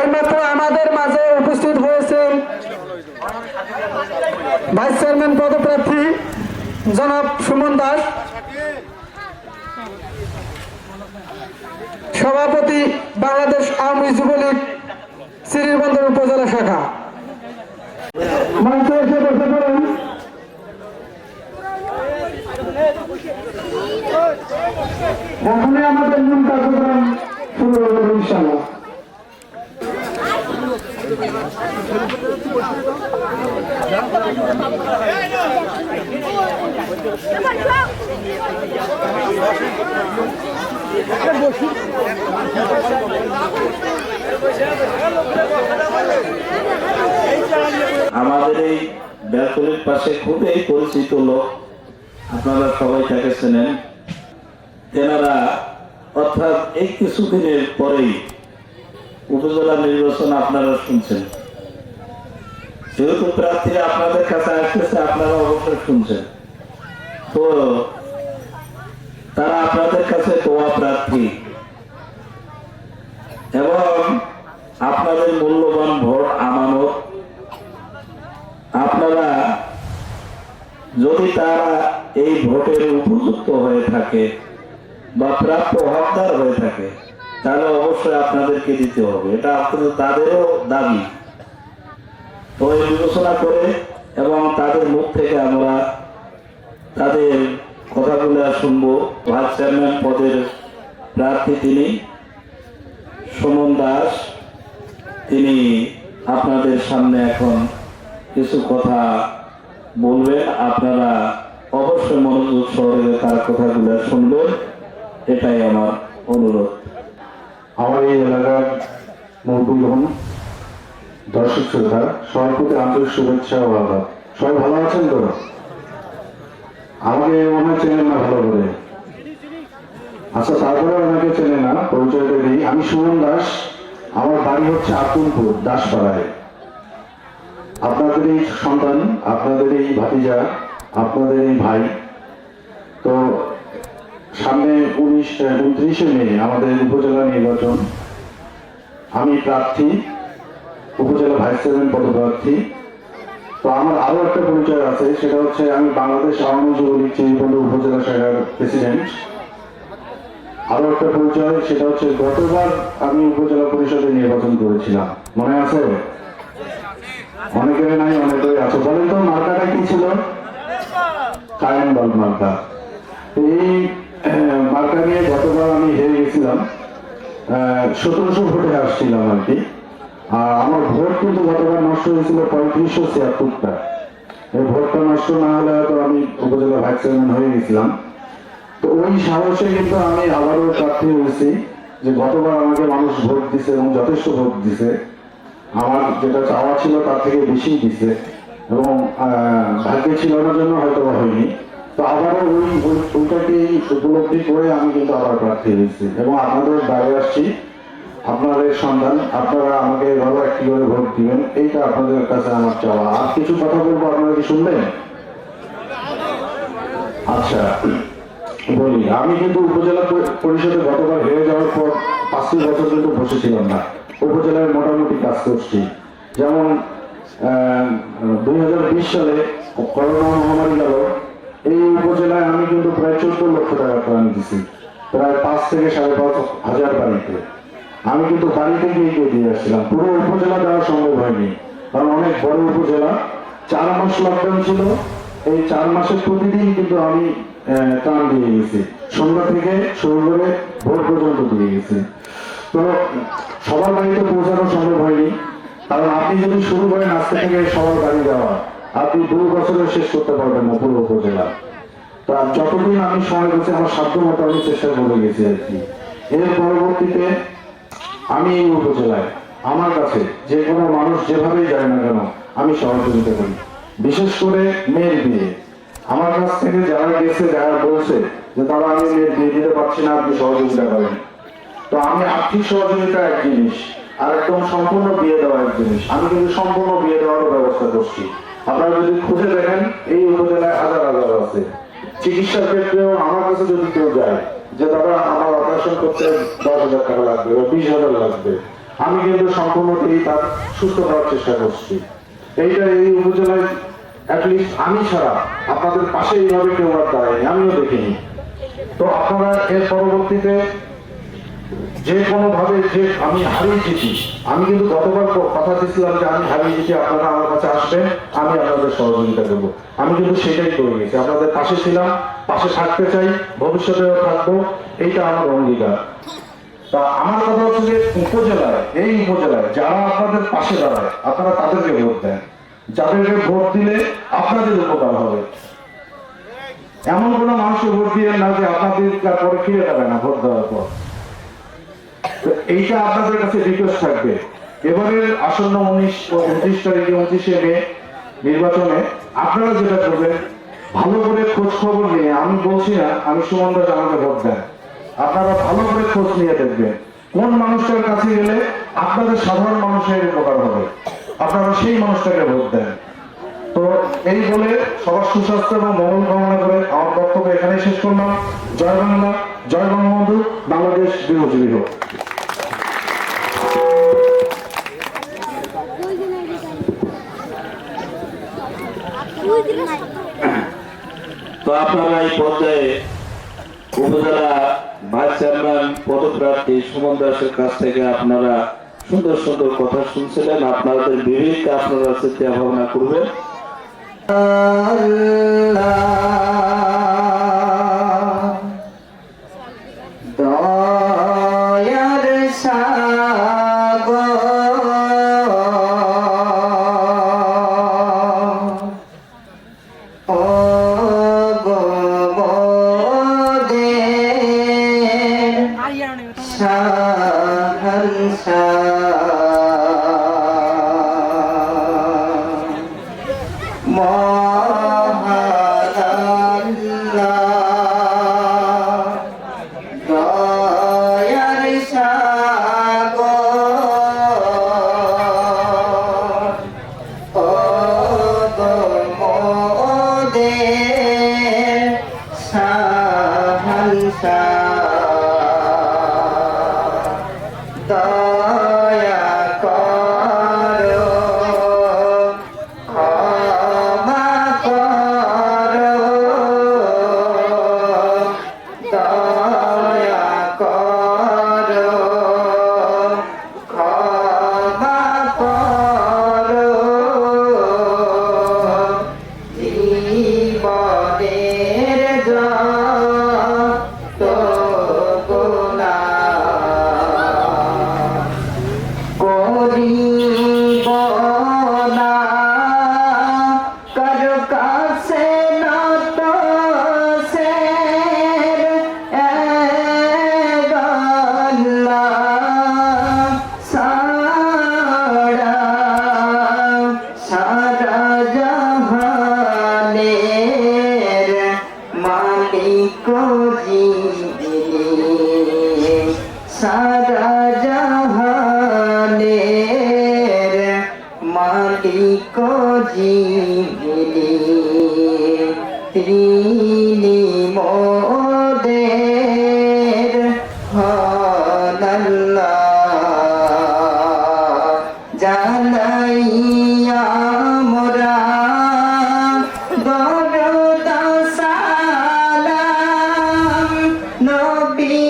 এইমাত্র আমাদের মাঝে উপস্থিত হয়েছেন ভাইস চেয়ারম্যান পদপ্রার্থী জনাব সুমন দাস, সভাপতি বাংলাদেশ আওয়ামী যুবলীগ শ্রীবন্দর উপজেলা শাখা। এখনই আমাদের মূল কার্যক্রম শুরু হবে ইনশাল্লাহ আমাদের এই বেলতলির পাশে খুবই পরিচিত লোক। আপনারা সবাই তাকে চেনেন। তেনারা অর্থাৎ এই কিছুদিনের পরেই উপজেলা নির্বাচন আপনারা শুনছেন। যেহেতু প্রার্থী আপনাদের কাছে আসতেছে, আপনারা অবশ্যই শুনছেন। তো তারা আপনাদের কাছে দোয়া প্রার্থী। এবং আপনাদের মূল্যবান ভোট, আমানত আপনারা যদি তারা এই ভোটের উপযুক্ত হয়ে থাকে বা প্রাপ্য হকদার হয়ে থাকে, তাহলে অবশ্যই আপনাদেরকে দিতে হবে। এটা আপনাদের তাদেরও দাবি। তো এই বিবেচনা করে এবং তাদের মুখ থেকে আমরা তাদের কথাগুলো শুনব। ভাইস চেয়ারম্যান পদের প্রার্থী তিনি, সুমন দাস। তিনি আপনাদের সামনে এখন কিছু কথা বলবেন। আপনারা অবশ্যই মনোযোগ সহকারে তার কথাগুলো শুনবেন। এটাই আমার অনুরোধ। আমার এই এলাকার মৌবুলহন দর্শক শ্রোতা সবার প্রতি আন্তরিক শুভেচ্ছা ও আদাব সবাই ভালো আছেন তো? আমাকে মনে চেনেন না ভালো করে। আচ্ছা তারপরে আমাকে চেনে না, পরিচয়টা দিই। আমি সুমন দাস, আমার বাড়ি হচ্ছে আকুলপুর, দাসপাড়ায়। আপনাদের এই সন্তান, আপনাদের এই ভাতিজা, আপনাদের এই ভাই, তো উনিশ উনত্রিশে মে, আমাদের উপজেলা নির্বাচন। আমি প্রার্থী, উপজেলা ভাইস চেয়ারম্যান পদপ্রার্থী। তো আমার আরও একটা পরিচয় আছে, সেটা হচ্ছে আমি বাংলাদেশ আওয়ামী যুবলীগ চিনিপল্লী উপজেলা শাখার প্রেসিডেন্ট আরও একটা পরিচয়, সেটা হচ্ছে গতবার আমি উপজেলা পরিষদে নির্বাচন করেছিলাম। মনে আছে? অনেকের নাই অনেকের আছে। বলেন তো, মার্কাটা কি ছিল? কায়ন বল মার্কা। এই মার্কা নিয়ে গতবার আমি হেরে গেছিলাম। সতেরোশো ভোটে আসছিলাম আর কি। আর আমার ভোট কিন্তু গতবার নষ্ট হয়েছিল পঁয়ত্রিশশো ছিয়াত্তরটা। এই ভোটটা নষ্ট না হলে হয়তো আমি উপজেলা ভাইস চেয়ারম্যান হয়ে গেছিলাম। তো ওই সাহসে কিন্তু আমি আবারও প্রার্থী হয়েছি যে গতবার আমাকে মানুষ ভোট দিছে এবং যথেষ্ট ভোট দিছে। আমার যেটা চাওয়া ছিল তার থেকে বেশি দিছে এবং ভাগ্যে ছিল না জন্য হয়তো হয়নি। তো আবারও ওই ওই- ওইটাকে উপলব্ধি করে আমি কিন্তু আবার প্রার্থী হয়েছি। এবং আপনাদের বাইরে আসছি। আপনাদের সন্ধান, আপনারা আমাকে ভালো একটি করে ভোট দিবেন, এইটা আপনাদের কাছে আমার চাওয়া। আর কিছু কথা বলব, আপনারা কি শুনবেন? আচ্ছা বলি, আমি কিন্তু উপজেলা পরিষদে গতবার হেরে যাওয়ার পর পাঁচটি বছর কিন্তু বসেছিলাম না। উপজেলায় মোটামুটি কাজ করছি। যেমন দুই হাজার বিশ সালে করোনা মহামারী গেল এই উপজেলায় আমি কিন্তু প্রায় চোদ্দ লক্ষ টাকা ত্রাণ দিছি। প্রায় পাঁচ থেকে সাড়ে পাঁচ হাজার বাড়িতে আমি কিন্তু বাড়িতে গিয়ে গিয়ে দিয়ে আসছিলাম। পুরো উপজেলা দেওয়া সম্ভব হয়নি। কারণ অনেক বড় উপজেলা। চার মাস লকডাউন ছিল। এই চার মাসের প্রতিদিন কিন্তু আমি ত্রাণ দিয়ে গেছি। সন্ধ্যা থেকে শুরু করে ভোর পর্যন্ত দিয়ে গেছি। তো সবার বাড়িতে পৌঁছানো সম্ভব হয়নি। কারণ আপনি যদি শুরু করেন, আজকে থেকে সবার বাড়ি দেওয়া আপনি দু বছরে শেষ করতে পারবেন না পুরো উপজেলা। তা যতদিন আমি সময় পেয়েছি আমার সাধ্য মতো আমি চেষ্টা করে গেছি আর কি। এর পরবর্তীতে আমি এই উপজেলায়, আমার কাছে যে কোনো মানুষ যেভাবেই যায় না কেন, আমি সহযোগিতা করি। বিশেষ করে মেয়ের বিয়ে। আমার কাছ থেকে যারা গেছে, যারা বলছে যে তারা আমি মেয়ের বিয়ে দিতে পারছি না, আপনি সহযোগিতা করেন। তো আমি আর্থিক সহযোগিতা এক জিনিস, আর একদম সম্পূর্ণ বিয়ে দেওয়া এক জিনিস। আমি কিন্তু সম্পূর্ণ বিয়ে দেওয়ার ব্যবস্থা করছি। আপনারা যদি খুঁজে দেখেন, এই উপজেলায় হাজার হাজার আছে। চিকিৎসার ক্ষেত্রেও আমার কাছে যদি কেউ যায়, যে দাদা, আমার অপারেশন করতে দশ হাজার টাকা লাগবে বা বিশ হাজার লাগবে, আমি কিন্তু সম্পূর্ণটাই তার সুস্থ করার চেষ্টা করছি। এইটা এই উপজেলায় অ্যাটলিস্ট আমি ছাড়া আপনাদের পাশে এইভাবে কেউ আর দাঁড়ায়নি, আমিও দেখিনি। তো আপনারা এর পরবর্তীতে যে কোনো ভাবে যে আমি হারিয়ে যেছি আমি কিন্তু গতবার কথা দিয়েছিলাম যে আমি হারিয়ে যেছি আপনারা আমার কাছে আসবেন, আমি আপনাদের সহযোগিতা দেবো। আমি কিন্তু সেটাই করে গেছি আপনাদের পাশে ছিলাম, পাশে থাকতে চাই, ভবিষ্যতেও থাকব, এইটা আমার অঙ্গীকার। তা আমার কথা হচ্ছে যে উপজেলায়, এই উপজেলায় যারা আপনাদের পাশে দাঁড়ায়, আপনারা তাদেরকে ভোট দেন। যাদেরকে ভোট দিলে আপনাদের উপকার হবে। এমন কোনো মানুষকে ভোট দিয়ে না যে আপনাদের পরে ফিরে যাবে না ভোট দেওয়ার পর। এইটা আপনাদের কাছে রিকোয়েস্ট থাকবে। এবারের আসন্ন উনিশ ও উনত্রিশ তারিখে উনত্রিশে মে নির্বাচনে আপনারা যেটা করবেন, ভালো করে খোঁজ খবর নিয়ে, আমি বলছি না আমি সুমন দাস আমাকে ভোট দেন। আপনারা ভালো করে খোঁজ নিয়ে দেখবেন। কোন মানুষটার কাছে গেলে আপনাদের সাধারণ মানুষের উপকার হবে? আপনারা সেই মানুষটাকে ভোট দেন। তো এই বলে সবার সুস্বাস্থ্য এবং মঙ্গল কামনা করে আমার বক্তব্য এখানেই শেষ করলাম। জয় বাংলা। জয় বঙ্গবন্ধু বাংলাদেশ বিরোধী হোক তো আপনারা এই পর্যায়ে উপজেলা ভাইস চেয়ারম্যান পদপ্রার্থী সুমন দাসের কাছ থেকে আপনারা সুন্দর সুন্দর কথা শুনছিলেন। আপনাদের বিবেককে আপনারা চিন্তা ভাবনা করবেন। আশা দয়া মোদের হল্লা জানাইয়া মোরা দরদ সালাম নবী